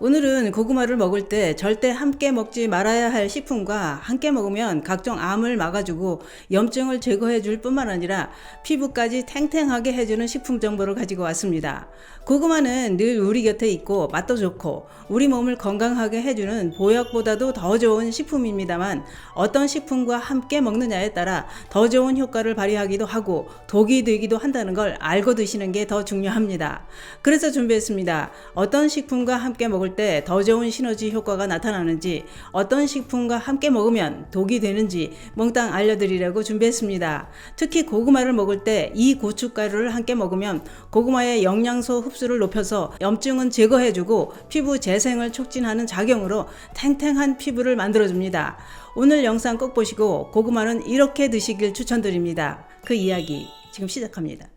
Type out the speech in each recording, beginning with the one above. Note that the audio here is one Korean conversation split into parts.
오늘은 고구마를 먹을 때 절대 함께 먹지 말아야 할 식품과 함께 먹으면 각종 암을 막아주고 염증을 제거해 줄 뿐만 아니라 피부까지 탱탱하게 해주는 식품 정보를 가지고 왔습니다. 고구마는 늘 우리 곁에 있고 맛도 좋고 우리 몸을 건강하게 해주는 보약보다도 더 좋은 식품입니다만 어떤 식품과 함께 먹느냐에 따라 더 좋은 효과를 발휘하기도 하고 독이 되기도 한다는 걸 알고 드시는 게 더 중요합니다. 그래서 준비했습니다. 어떤 식품과 함께 먹을 때 더 좋은 시너지 효과가 나타나는지 어떤 식품과 함께 먹으면 독이 되는지 몽땅 알려드리려고 준비했습니다. 특히 고구마를 먹을 때 이 고춧가루를 함께 먹으면 고구마의 영양소 흡수를 높여서 염증은 제거해주고 피부 재생을 촉진하는 작용으로 탱탱한 피부를 만들어줍니다. 오늘 영상 꼭 보시고 고구마는 이렇게 드시길 추천드립니다. 그 이야기 지금 시작합니다.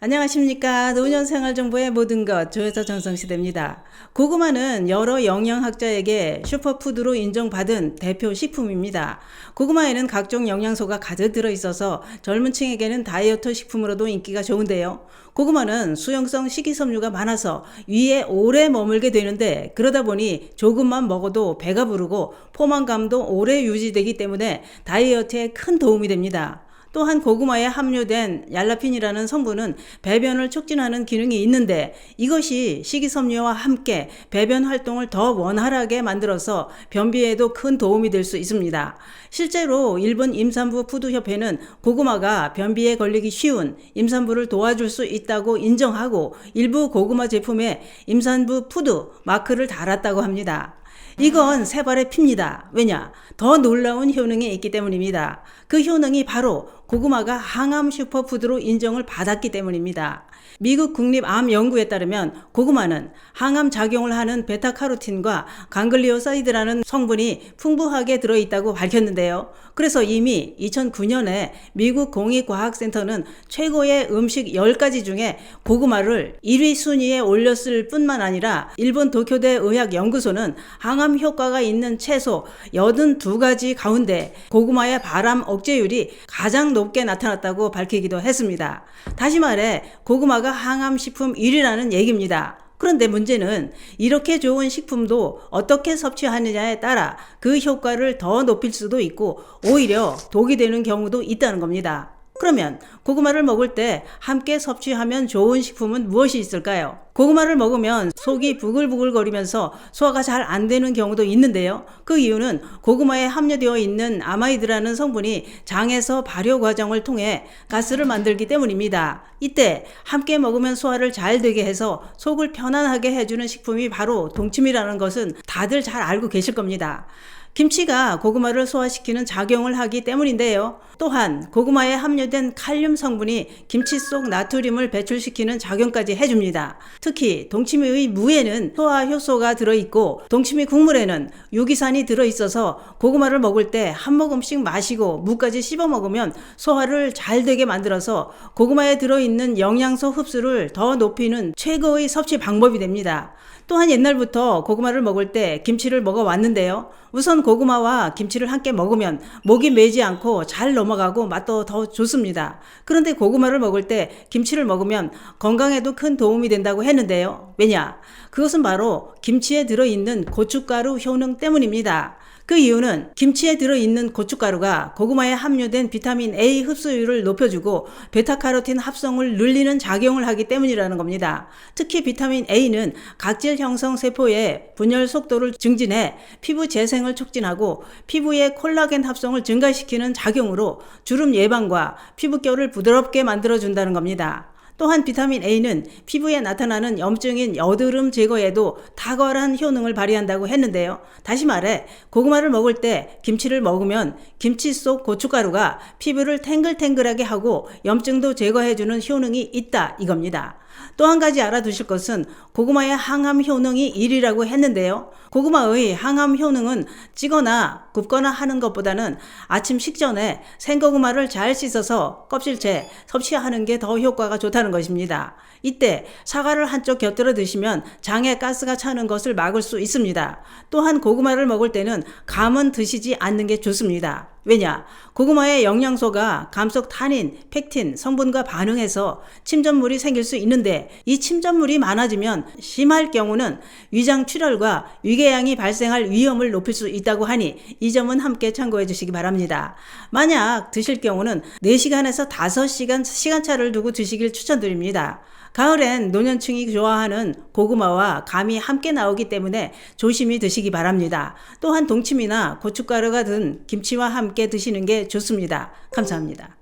안녕하십니까. 노년 생활정보의 모든 것 조여서 전성시대입니다. 고구마는 여러 영양학자에게 슈퍼푸드로 인정받은 대표 식품입니다. 고구마에는 각종 영양소가 가득 들어있어서 젊은 층에게는 다이어트 식품으로도 인기가 좋은데요. 고구마는 수용성 식이섬유가 많아서 위에 오래 머물게 되는데 그러다 보니 조금만 먹어도 배가 부르고 포만감도 오래 유지되기 때문에 다이어트에 큰 도움이 됩니다. 또한 고구마에 함유된 얄라핀이라는 성분은 배변을 촉진하는 기능이 있는데 이것이 식이섬유와 함께 배변 활동을 더 원활하게 만들어서 변비에도 큰 도움이 될 수 있습니다. 실제로 일본 임산부 푸드협회는 고구마가 변비에 걸리기 쉬운 임산부를 도와줄 수 있다고 인정하고 일부 고구마 제품에 임산부 푸드 마크를 달았다고 합니다. 이건 세 발의 핍니다. 왜냐? 더 놀라운 효능이 있기 때문입니다. 그 효능이 바로 고구마가 항암 슈퍼푸드로 인정을 받았기 때문입니다. 미국 국립암연구에 따르면 고구마는 항암 작용을 하는 베타카로틴과 강글리오사이드라는 성분이 풍부하게 들어있다고 밝혔는데요. 그래서 이미 2009년에 미국 공익과학센터는 최고의 음식 10가지 중에 고구마를 1위 순위에 올렸을 뿐만 아니라 일본 도쿄대 의학연구소는 항암 효과가 있는 채소 82가지 가운데 고구마의 바람 억제율이 가장 높게 나타났다고 밝히기도 했습니다. 다시 말해 고구마 가 항암 식품 1위라는 얘기입니다. 그런데 문제는 이렇게 좋은 식품도 어떻게 섭취하느냐에 따라 그 효과를 더 높일 수도 있고 오히려 독이 되는 경우도 있다는 겁니다. 그러면 고구마를 먹을 때 함께 섭취하면 좋은 식품은 무엇이 있을까요? 고구마를 먹으면 속이 부글부글거리면서 소화가 잘 안 되는 경우도 있는데요. 그 이유는 고구마에 함유되어 있는 아마이드라는 성분이 장에서 발효 과정을 통해 가스를 만들기 때문입니다. 이때 함께 먹으면 소화를 잘 되게 해서 속을 편안하게 해주는 식품이 바로 동치미라는 것은 다들 잘 알고 계실 겁니다. 김치가 고구마를 소화시키는 작용을 하기 때문인데요. 또한 고구마에 함유된 칼륨 성분이 김치 속 나트륨을 배출시키는 작용까지 해줍니다. 특히 동치미의 무에는 소화 효소가 들어있고 동치미 국물에는 유기산이 들어있어서 고구마를 먹을 때 한 모금씩 마시고 무까지 씹어 먹으면 소화를 잘 되게 만들어서 고구마에 들어있는 영양소 흡수를 더 높이는 최고의 섭취 방법이 됩니다. 또한 옛날부터 고구마를 먹을 때 김치를 먹어 왔는데요. 우선 고구마와 김치를 함께 먹으면 목이 메지 않고 잘 넘어가고 맛도 더 좋습니다. 그런데 고구마를 먹을 때 김치를 먹으면 건강에도 큰 도움이 된다고 했는데요. 왜냐? 그것은 바로 김치에 들어있는 고춧가루 효능 때문입니다. 그 이유는 김치에 들어있는 고춧가루가 고구마에 함유된 비타민 A 흡수율을 높여주고 베타카로틴 합성을 늘리는 작용을 하기 때문이라는 겁니다. 특히 비타민 A는 각질 형성 세포의 분열 속도를 증진해 피부 재생을 촉진하고 피부의 콜라겐 합성을 증가시키는 작용으로 주름 예방과 피부결을 부드럽게 만들어준다는 겁니다. 또한 비타민 A는 피부에 나타나는 염증인 여드름 제거에도 탁월한 효능을 발휘한다고 했는데요. 다시 말해 고구마를 먹을 때 김치를 먹으면 김치 속 고춧가루가 피부를 탱글탱글하게 하고 염증도 제거해주는 효능이 있다 이겁니다. 또 한 가지 알아두실 것은 고구마의 항암 효능이 1위라고 했는데요. 고구마의 항암 효능은 찌거나 굽거나 하는 것보다는 아침 식전에 생고구마를 잘 씻어서 껍질째 섭취하는 게 더 효과가 좋다는 것입니다. 이때 사과를 한쪽 곁들여 드시면 장에 가스가 차는 것을 막을 수 있습니다. 또한 고구마를 먹을 때는 감은 드시지 않는 게 좋습니다. 왜냐? 고구마의 영양소가 감속 탄닌, 펙틴 성분과 반응해서 침전물이 생길 수 있는데 이 침전물이 많아지면 심할 경우는 위장 출혈과 위궤양이 발생할 위험을 높일 수 있다고 하니 이 점은 함께 참고해 주시기 바랍니다. 만약 드실 경우는 4시간에서 5시간 시간차를 두고 드시길 추천드립니다. 가을엔 노년층이 좋아하는 고구마와 감이 함께 나오기 때문에 조심히 드시기 바랍니다. 또한 동치미나 고춧가루가 든 김치와 함께 드시는 게 좋습니다. 감사합니다.